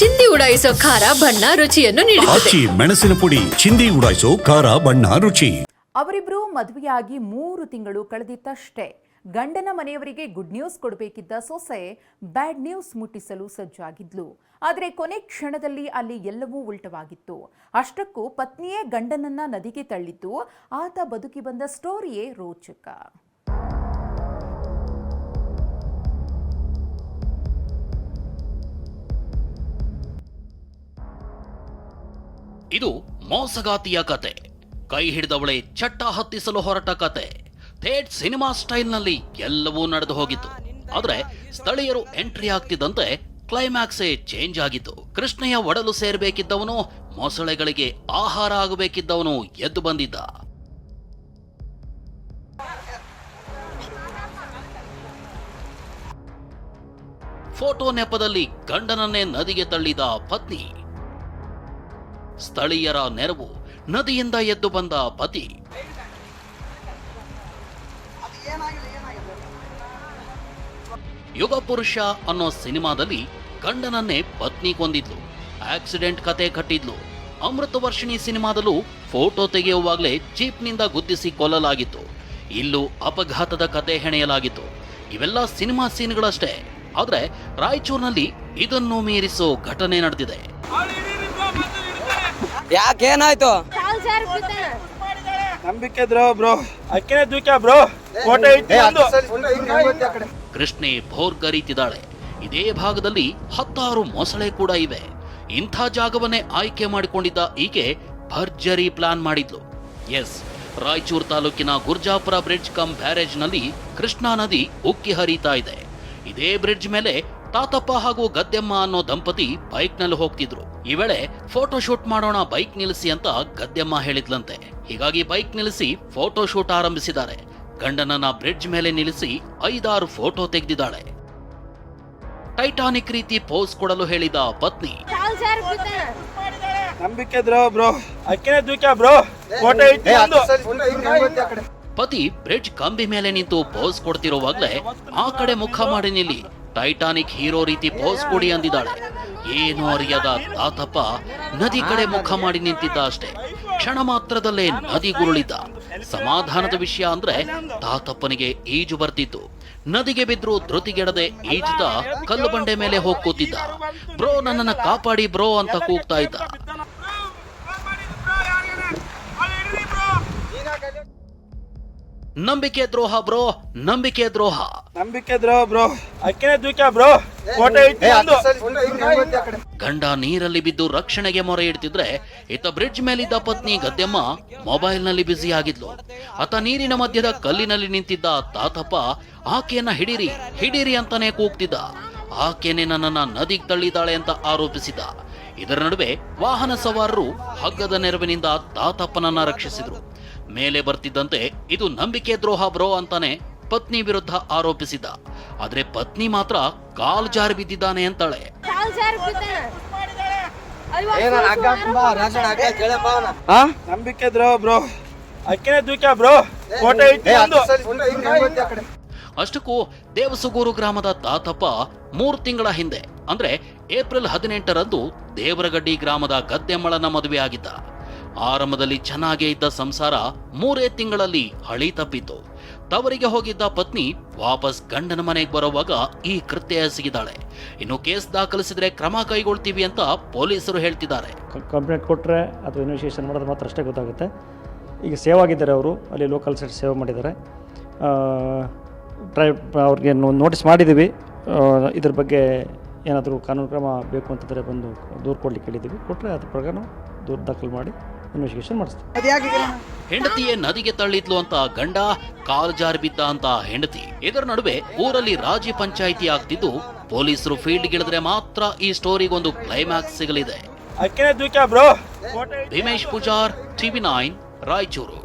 ಚಿಂದಿ ಉಡಾಯಿಸೋ ಖಾರ ಬಣ್ಣ ರುಚಿಯನ್ನು ನೀಡುತ್ತದೆ. ಆಚಿ ಮೆಣಸಿನ ಪುಡಿ ಚಿಂದಿ ಉಡಾಯಿಸೋ ಖಾರ ಬಣ್ಣ ರುಚಿ. ಅವರಿಬ್ರು ಮದುವೆಯಾಗಿ ಮೂರು ತಿಂಗಳು ಕಳೆದಿತ್ತಷ್ಟೇ. ಗಂಡನ ಮನೆಯವರಿಗೆ ಗುಡ್ ನ್ಯೂಸ್ ಕೊಡಬೇಕಿದ್ದ ಸೊಸೆ ಬ್ಯಾಡ್ ನ್ಯೂಸ್ ಮುಟ್ಟಿಸಲು ಸಜ್ಜಾಗಿದ್ಲು. ಆದರೆ ಕೊನೆ ಕ್ಷಣದಲ್ಲಿ ಅಲ್ಲಿ ಎಲ್ಲವೂ ಉಲ್ಟವಾಗಿತ್ತು. ಅಷ್ಟಕ್ಕೂ ಪತ್ನಿಯೇ ಗಂಡನನ್ನ ನದಿಗೆ ತಳ್ಳಿದ್ದು ಆತ ಬದುಕಿ ಬಂದ ಸ್ಟೋರಿಯೇ ರೋಚಕ. ಇದು ಮೋಸಗಾತಿಯ ಕತೆ. ಕೈ ಹಿಡಿದವಳೆ ಚಟ್ಟ ಹತ್ತಿಸಲು ಹೊರಟ ಕತೆ. ಥೇಟ್ ಸಿನಿಮಾ ಸ್ಟೈಲ್ನಲ್ಲಿ ಎಲ್ಲವೂ ನಡೆದು ಹೋಗಿತ್ತು. ಆದರೆ ಸ್ಥಳೀಯರು ಎಂಟ್ರಿ ಆಗ್ತಿದ್ದಂತೆ ಕ್ಲೈಮ್ಯಾಕ್ಸೇ ಚೇಂಜ್ ಆಗಿತ್ತು. ಕೃಷ್ಣಯ್ಯ ಒಡಲು ಸೇರ್ಬೇಕಿದ್ದವನು, ಮೊಸಳೆಗಳಿಗೆ ಆಹಾರ ಆಗಬೇಕಿದ್ದವನು ಎದ್ದು ಬಂದಿದ್ದ. ಫೋಟೋ ನೆಪದಲ್ಲಿ ಗಂಡನನ್ನೇ ನದಿಗೆ ತಳ್ಳಿದ ಪತ್ನಿ. ಸ್ಥಳೀಯರ ನೆರವು ನದಿಯಿಂದ ಎದ್ದು ಬಂದ ಪತಿ. ಯುಗ ಪುರುಷ ಅನ್ನೋ ಸಿನಿಮಾದಲ್ಲಿ ಗಂಡನನ್ನೇ ಪತ್ನಿ ಕೊಂದಿದ್ಲು. ಆಕ್ಸಿಡೆಂಟ್ ಕತೆ ಕಟ್ಟಿದ್ಲು. ಅಮೃತ ವರ್ಷಿಣಿ ಸಿನಿಮಾದಲ್ಲೂ ಫೋಟೋ ತೆಗೆಯುವಾಗಲೇ ಜೀಪ್ನಿಂದ ಗುದ್ದಿಸಿ ಕೊಲ್ಲಲಾಗಿತ್ತು. ಇಲ್ಲೂ ಅಪಘಾತದ ಕತೆ ಹೆಣೆಯಲಾಗಿತ್ತು. ಇವೆಲ್ಲ ಸಿನಿಮಾ ಸೀನ್ಗಳಷ್ಟೇ. ಆದ್ರೆ ರಾಯಚೂರಿನಲ್ಲಿ ಇದನ್ನು ಮೀರಿಸೋ ಘಟನೆ ನಡೆದಿದೆ. ಯಾಕೇನಾಯ್ತು ನಂಬಿಕೆ ದ್ರೋ ಬ್ರೋ. ಅಕ್ಕಿನ ದೂಕ್ಯ ಬ್ರೋ. ಫೋಟೋ ಇಟ್ಟು ಒಂದು. ಕೃಷ್ಣೆ ಭೋರ್ ಕರೀತಿದ್ದಾಳೆ ಇದೇ ಭಾಗದಲ್ಲಿ ಹತ್ತಾರು ಮೊಸಳೆ ಕೂಡ ಇವೆ. ಇಂಥ ಜಾಗವನ್ನೇ ಆಯ್ಕೆ ಮಾಡಿಕೊಂಡಿದ್ದ ಈಕೆ ಭರ್ಜರಿ ಪ್ಲಾನ್ ಮಾಡಿದ್ಲು. ಎಸ್ ರಾಯಚೂರು ತಾಲೂಕಿನ ಗುರ್ಜಾಪುರ ಬ್ರಿಡ್ಜ್ ಕಮ್ ಬ್ಯಾರೇಜ್ನಲ್ಲಿ ಕೃಷ್ಣಾ ನದಿ ಉಕ್ಕಿ ಹರಿತಾ ಇದೆ. ಇದೇ ಬ್ರಿಡ್ಜ್ ಮೇಲೆ ತಾತಪ್ಪ ಹಾಗೂ ಗದ್ದೆಮ್ಮ ಅನ್ನೋ ದಂಪತಿ ಬೈಕ್ನಲ್ಲಿ ಹೋಗ್ತಿದ್ರು. ಈ ವೇಳೆ ಫೋಟೋ ಶೂಟ್ ಮಾಡೋಣ ಬೈಕ್ ನಿಲ್ಲಿಸಿ ಅಂತ ಗದ್ದೆಮ್ಮ ಹೇಳಿದ್ಲಂತೆ. ಹೀಗಾಗಿ ಬೈಕ್ ನಿಲ್ಲಿಸಿ ಫೋಟೋ ಶೂಟ್ ಆರಂಭಿಸಿದ್ದಾರೆ. ಗಂಡನನ್ನ ಬ್ರಿಡ್ಜ್ ಮೇಲೆ ನಿಲ್ಲಿಸಿ ಐದಾರು ಫೋಟೋ ತೆಗೆದಿದ್ದಾಳೆ. ಟೈಟಾನಿಕ್ ರೀತಿ ಪೋಸ್ ಕೊಡಲು ಹೇಳಿದ ಪತ್ನಿ. ನಂಬಿಕೆ ಬ್ರೋ ಬ್ರೋ ಪತಿ ಬ್ರಿಡ್ಜ್ ಕಂಬಿ ಮೇಲೆ ನಿಂತು ಪೋಸ್ ಕೊಡ್ತಿರುವಾಗ್ಲೇ ಆ ಕಡೆ ಮುಖ ಮಾಡಿ ನಿಲ್ಲಿ ಟೈಟಾನಿಕ್ ಹೀರೋ ರೀತಿ ಪೋಸ್ ಕೊಡಿ ಅಂದಿದ್ದಾಳೆ. ಏನು ಅರಿಯದ ತಾತಪ್ಪ ನದಿ ಕಡೆ ಮುಖ ಮಾಡಿ ನಿಂತಿದ್ದ ಅಷ್ಟೇ. ಕ್ಷಣ ಮಾತ್ರದಲ್ಲೇ ನದಿ ಗುರುಳಿದ್ದ. ಸಮಾಧಾನದ ವಿಷಯ ಅಂದ್ರೆ ತಾತಪ್ಪನಿಗೆ ಈಜು ಬರ್ತಿತ್ತು. ನದಿಗೆ ಬಿದ್ರು ಧೃತಿಗೆಡದೆ ಈಜುತ್ತಾ ಕಲ್ಲು ಬಂಡೆ ಮೇಲೆ ಹೋಗ್ಕೋತಿದ್ದ. ಬ್ರೋ, ನನ್ನನ್ನ ಕಾಪಾಡಿ ಬ್ರೋ ಅಂತ ಕೂಗ್ತಾ ಇದ್ದ. ನಂಬಿಕೆ ದ್ರೋಹ ಬ್ರೋ, ನಂಬಿಕೆ ದ್ರೋಹ. ನಂಬಿಕೆ ದ್ರೋ ಬ್ರೋ? ಅಕ್ಕಿನ ದೂಕ್ಯ ಬ್ರೋ? ಫೋಟೋ ಇಟ್ಟು ಗಂಡ ನೀರಲ್ಲಿ ಬಿದ್ದು ರಕ್ಷಣೆಗೆ ಮೊರೆ ಇಡ್ತಿದ್ರೆ ಈತ ಬ್ರಿಡ್ಜ್ ಮೇಲಿದ್ದ ಪತ್ನಿ ಗದ್ದೆಮ್ಮ ಮೊಬೈಲ್ನಲ್ಲಿ ಬ್ಯುಸಿ ಆಗಿದ್ಲು. ಆತ ನೀರಿನ ಮಧ್ಯದ ಕಲ್ಲಿನಲ್ಲಿ ನಿಂತಿದ್ದ ತಾತಪ್ಪ ಆಕೆಯನ್ನ ಹಿಡೀರಿ ಹಿಡೀರಿ ಅಂತಾನೆ ಕೂಗ್ತಿದ್ದ. ಆಕೆನೆ ನನ್ನನ್ನ ನದಿಗೆ ತಳ್ಳಿದಾಳೆ ಅಂತ ಆರೋಪಿಸಿದ ಇದರ ನಡುವೆ ವಾಹನ ಸವಾರರು ಹಗ್ಗದ ನೆರವಿನಿಂದ ತಾತಪ್ಪನನ್ನ ರಕ್ಷಿಸಿದ್ರು. ಮೇಲೆ ಬರ್ತಿದ್ದಂತೆ ಇದು ನಂಬಿಕೆ ದ್ರೋಹ ಬ್ರೋ ಅಂತಾನೆ ಪತ್ನಿ ವಿರುದ್ಧ ಆರೋಪಿಸಿದ. ಆದ್ರೆ ಪತ್ನಿ ಮಾತ್ರ ಕಾಲ್ ಜಾರಿ ಬಿದ್ದಿದ್ದಾನೆ ಅಂತಾಳೆ. ಹಾ ನಂಬಿಕೆ ದ್ರೋ ಬ್ರೋ. ಅಕ್ಕಿನ ಬ್ರೋ. ಅಷ್ಟಕ್ಕೂ ದೇವಸುಗೂರು ಗ್ರಾಮದ ತಾತಪ್ಪ ಮೂರು ತಿಂಗಳ ಹಿಂದೆ ಅಂದ್ರೆ ಏಪ್ರಿಲ್ ಹದಿನೆಂಟರಂದು ದೇವರಗಡ್ಡಿ ಗ್ರಾಮದ ಗದ್ದೆಮ್ಮಳನ ಮದುವೆಯಾಗಿದ್ದ. ಆರಂಭದಲ್ಲಿ ಚೆನ್ನಾಗೇ ಇದ್ದ ಸಂಸಾರ ಮೂರೇ ತಿಂಗಳಲ್ಲಿ ಹಳಿ ತಪ್ಪಿತು. ತವರಿಗೆ ಹೋಗಿದ್ದ ಪತ್ನಿ ವಾಪಸ್ ಗಂಡನ ಮನೆಗೆ ಬರುವಾಗ ಈ ಕೃತ್ಯ ಎಸಗಿದ್ದಾಳೆ. ಇನ್ನು ಕೇಸ್ ದಾಖಲಿಸಿದ್ರೆ ಕ್ರಮ ಕೈಗೊಳ್ತೀವಿ ಅಂತ ಪೊಲೀಸರು ಹೇಳ್ತಿದ್ದಾರೆ. ಕಂಪ್ಲೇಂಟ್ ಕೊಟ್ಟರೆ ಅಥವಾ ಇನ್ವೆಸ್ಟಿಗೇಷನ್ ಮಾಡಿದ್ರೆ ಮಾತ್ರ ಅಷ್ಟೇ ಗೊತ್ತಾಗುತ್ತೆ. ಈಗ ಸೇವ್ ಆಗಿದ್ದಾರೆ ಅವರು, ಅಲ್ಲಿ ಲೋಕಲ್ ಸೈಡ್ ಸೇವ್ ಮಾಡಿದ್ದಾರೆ. ಟ್ರೈ, ಅವ್ರಿಗೆ ನೋಟಿಸ್ ಮಾಡಿದ್ದೀವಿ. ಇದ್ರ ಬಗ್ಗೆ ಏನಾದರೂ ಕಾನೂನು ಕ್ರಮ ಬೇಕು ಅಂತಂದರೆ ಬಂದು ದೂರು ಕೊಡಲಿಕ್ಕೆ ಹೇಳಿದ್ದೀವಿ. ಕೊಟ್ಟರೆ ಅದ್ರ ಪ್ರಕಾರ ದೂರು ದಾಖಲು ಮಾಡಿ ಇನ್ವೆಸ್ಟಿಗೇಷನ್ ಮಾಡಿಸ್ತೀವಿ. ಹೆಂಡತಿಯೇ ನದಿಗೆ ತಳ್ಳಿದ್ಲು ಅಂತ ಗಂಡ ಕಾಲ್ ಜಾರಿ ಬಿದ್ದ ಅಂತ ಹೆಂಡತಿ. ಇದರ ನಡುವೆ ಊರಲ್ಲಿ ರಾಜಿ ಪಂಚಾಯಿತಿ ಆಗ್ತಿದ್ದು ಪೊಲೀಸರು ಫೀಲ್ಡ್ಗಿಳಿದ್ರೆ ಮಾತ್ರ ಈ ಸ್ಟೋರಿಗೊಂದು ಕ್ಲೈಮ್ಯಾಕ್ಸ್ ಸಿಗಲಿದೆ. Bheemesh Pujar TV nine Raichur.